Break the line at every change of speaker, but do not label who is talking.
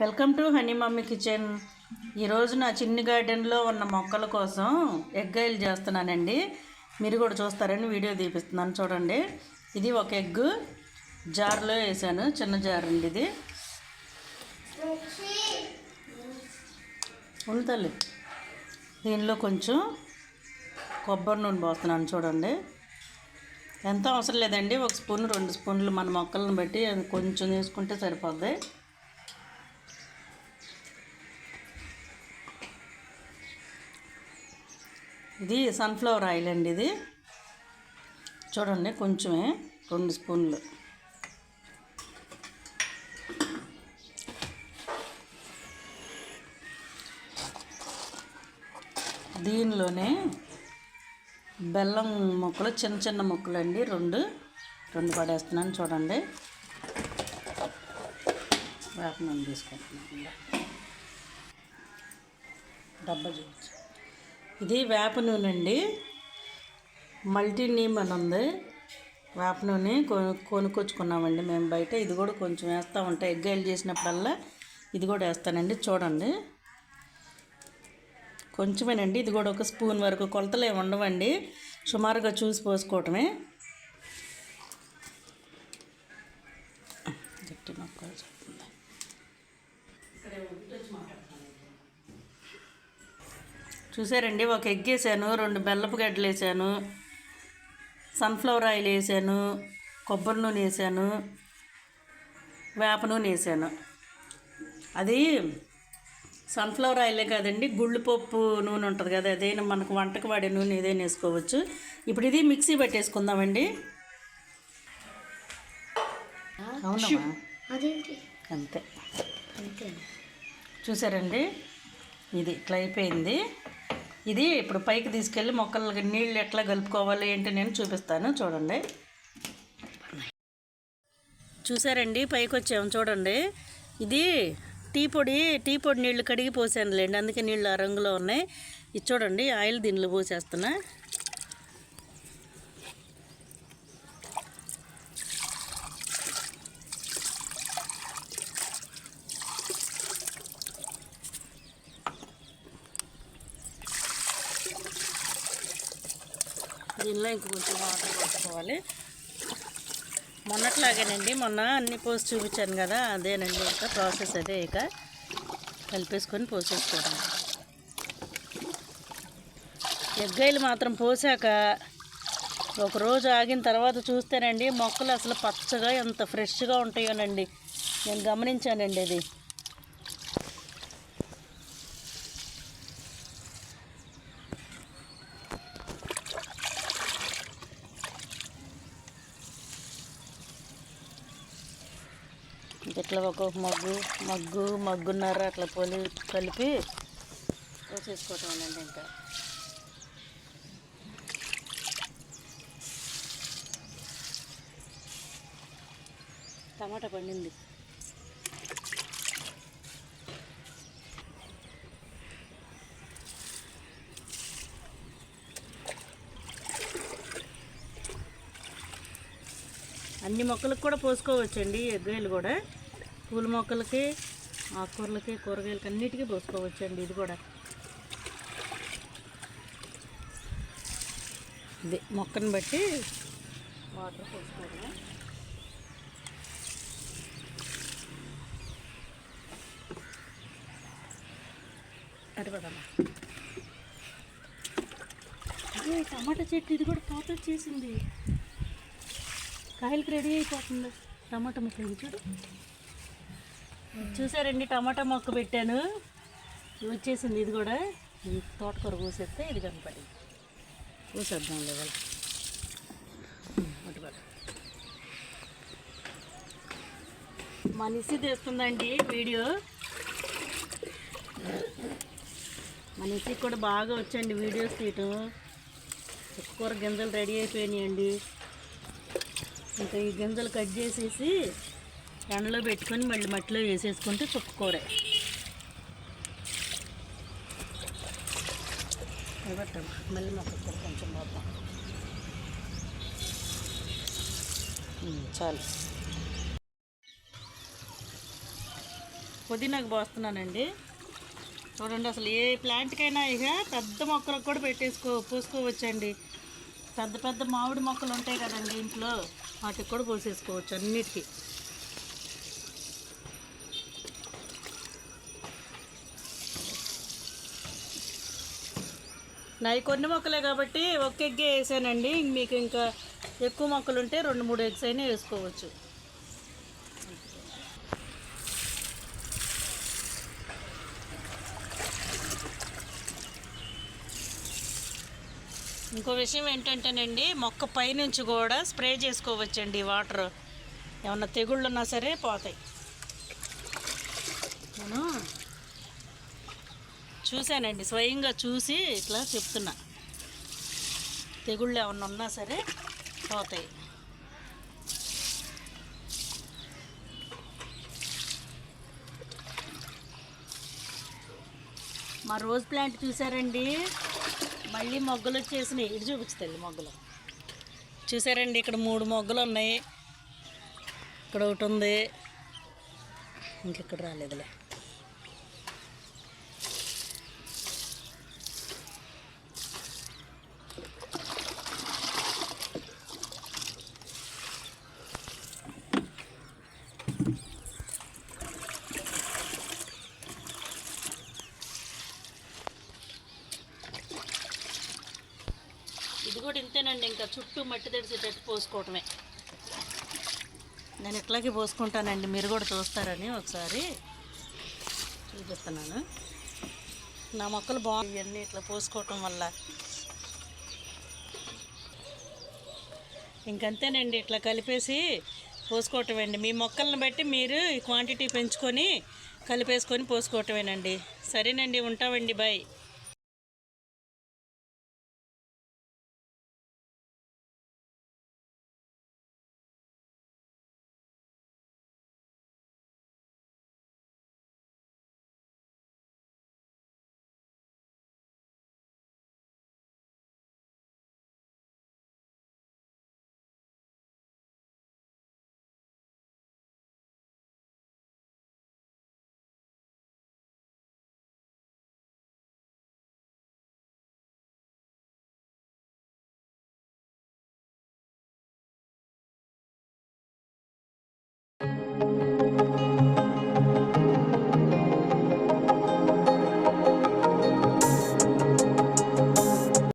Welcome to honey mummy kitchen. ఈరోజు నా చిన్ని గార్డెన్లో ఉన్న మొక్కల కోసం ఎగ్గాయలు చేస్తున్నానండి. మీరు కూడా చూస్తారని వీడియో తీపిస్తున్నాను చూడండి. ఇది ఒక ఎగ్. జార్లో వేసాను. చిన్న జార్ అండి ఇది. ఉంది దీనిలో కొంచెం కొబ్బరి నూనె పోస్తున్నాను చూడండి. ఎంత అవసరం లేదండి. ఒక స్పూన్ రెండు స్పూన్లు మన మొక్కలను బట్టి కొంచెం వేసుకుంటే సరిపోద్ది. ఇది సన్ఫ్లవర్ ఆయిల్ అండి ఇది. చూడండి కొంచెమే రెండు స్పూన్లు. దీనిలోనే బెల్లం ముక్కలు చిన్న చిన్న ముక్కలు అండి రెండు రెండు పడేస్తున్నాను చూడండి. వేపనం తీసుకుంటున్నాను. డబ్బా చూపించు. ఇది వేప నూనె అండి. మల్టీ నీమ్ అని ఉంది. వేప నూనె కొనుక్కొచ్చుకున్నామండి మేము బయట. ఇది కూడా కొంచెం వేస్తూ ఉంటాయి ఎగ్గాయలు చేసినప్పుడల్లా ఇది కూడా వేస్తానండి. చూడండి. కొంచెమేనండి. ఇది కూడా ఒక స్పూన్ వరకు. కొలతలు ఏమి ఉండవండి. సుమారుగా చూసి పోసుకోవటమే. చూసారండి ఒక ఎగ్ వేసాను రెండు బెల్లపు గడ్డలు వేసాను సన్ఫ్లవర్ ఆయిల్ వేసాను కొబ్బరి నూనె వేసాను వేప నూనె వేసాను. అది సన్ఫ్లవర్ ఆయిలే కాదండి గుళ్ళు పప్పు నూనె ఉంటుంది కదా అదైనా మనకు వంటకు వాడే నూనె ఏదైనా వేసుకోవచ్చు. ఇప్పుడు ఇది మిక్సీ పెట్టేసుకుందామండి. అవునమ్మా.
అదేంటి?
అంతే.
అంతే
చూసారండి? ఇది ఇట్లా అయిపోయింది. ఇది ఇప్పుడు పైకి తీసుకెళ్ళి మొక్కలకి నీళ్ళు ఎట్లా కలుపుకోవాలి ఏంటి నేను చూపిస్తాను. చూడండి. చూసారండి? పైకి వచ్చాము చూడండి. ఇది టీ పొడి టీ పొడి నీళ్ళు కడిగి పోసానులేండి. అందుకే నీళ్ళు ఆ రంగులో ఉన్నాయి. ఇది చూడండి ఆయిల్ దీనిలో పోసేస్తున్నా. దీనిలో ఇంకొంచెం వాటర్ పోసుకోవాలి. మొన్నట్లాగేనండి మొన్న అన్ని పోసి చూపించాను కదా అదేనండి ఇక ప్రాసెస్ అదే ఇక. కలిపేసుకొని పోసేసుకోవడం. ఎగ్గాయలు మాత్రం పోసాక ఒక రోజు ఆగిన తర్వాత చూస్తేనండి మొక్కలు అసలు పచ్చగా ఎంత ఫ్రెష్గా ఉంటాయోనండి. నేను గమనించానండి అది. ఇట్లా ఒక్కొక్క మగ్గు మగ్గు మగ్గున్నర అట్లా పోలి కలిపి పోసేసుకోవటం అండి ఇంకా. టమాటా పండింది. అన్ని మొక్కలకు కూడా పోసుకోవచ్చండి ఎగ్గాయలు కూడా. పూల మొక్కలకి ఆకుకూరలకి కూరగాయలకి అన్నిటికీ పోసుకోవచ్చండి ఇది కూడా. ఇది మొక్కను బట్టి వాటర్ పోసుకోవడమే అటు అదే టమాటా చెట్టు ఇది కూడా తోట వచ్చేసింది కాయలకి రెడీ అయిపోతుంది. టమాటా ముక్కలు చూడు. చూసారండి టమాటా మొక్క పెట్టాను. వచ్చేసింది ఇది కూడా. ఈ తోటకూర పూసేస్తే ఇది కనపడి పూసేద్దాం లేవాలి మనిషి తెస్తుందండి వీడియో. మనిషికి కూడా బాగా వచ్చండి వీడియోస్ తీయటం. కూర గింజలు రెడీ అయిపోయినాయండి. ఇంకా ఈ గింజలు కట్ చేసేసి ఎండలో పెట్టుకొని మళ్ళీ మట్టిలో వేసేసుకుంటే చుక్కకూర. మళ్ళీ మొక్క కొంచెం పోతాం చాలు. పుదీనాకు పోస్తున్నానండి. చూడండి అసలు ఏ ప్లాంట్కైనా ఇక పెద్ద మొక్కలకు కూడా పెట్టేసుకో పోసుకోవచ్చండి. పెద్ద పెద్ద మామిడి మొక్కలు ఉంటాయి కదండి ఇంట్లో. వాటికి కూడా పోసేసుకోవచ్చు అన్నిటికీ. నాయి కొన్ని మొక్కలే కాబట్టి ఒక ఎగ్గే వేసానండి. మీకు ఇంకా ఎక్కువ మొక్కలు ఉంటే రెండు మూడు ఎగ్స్ అయినా వేసుకోవచ్చు. ఇంకో విషయం ఏంటంటేనండి మొక్క పైనుంచి కూడా స్ప్రే చేసుకోవచ్చండి. వాటర్ ఏమన్నా తెగుళ్ళు ఉన్నా సరే పోతాయి. నేను చూశానండి స్వయంగా చూసి ఇట్లా చెప్తున్నా. తెగుళ్ళు ఏమన్నా ఉన్నా సరే పోతాయి. మా రోజ్ ప్లాంట్ చూసారండి మళ్ళీ మొగ్గలు వచ్చేసినాయి. ఇటు చూపించుతాయి మొగ్గలు. చూసారండి ఇక్కడ మూడు మొగ్గలు ఉన్నాయి. ఇక్కడ ఒకటి ఉంది. ఇంకెక్కడ రాలేదులే. ఇది కూడా ఇంతేనండి ఇంకా చుట్టూ మట్టి తెడిచేటట్టు పోసుకోవటమే. నేను ఇట్లాగే పోసుకుంటానండి మీరు కూడా చూస్తారని ఒకసారి చూపిస్తున్నాను. నా మొక్కలు బాగుంది ఇవన్నీ ఇట్లా పోసుకోవటం వల్ల. ఇంకంతేనండి ఇట్లా కలిపేసి పోసుకోవటమేండి. మీ మొక్కలను బట్టి మీరు ఈ క్వాంటిటీ పెంచుకొని కలిపేసుకొని పోసుకోవటమేనండి. సరేనండి ఉంటామండి బాయ్